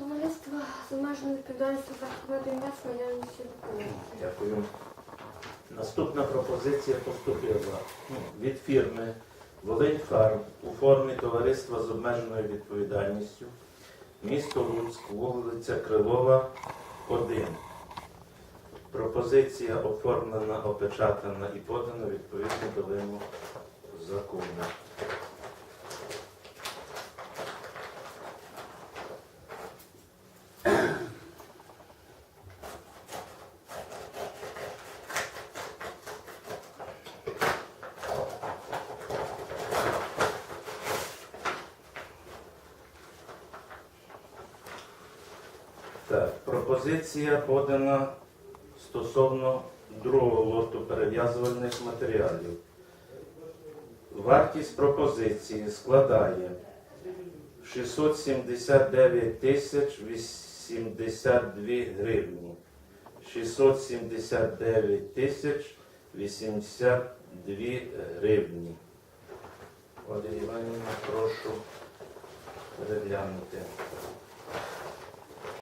Товариство з обмеженою відповідальністю за проведення наявності документів. Дякую. Наступна пропозиція поступила ну, від фірми Волинь Фарм у формі товариства з обмеженою відповідальністю. Місто Луцьк, вулиця Крилова, 1. Пропозиція оформлена, опечатана і подана відповідно до вимог закону. Так, пропозиція подана стосовно другого лоту перев'язувальних матеріалів. Вартість пропозиції складає 679 тисяч 82 гривні. 679 тисяч 82 гривні. Оля Іванівна, прошу переглянути.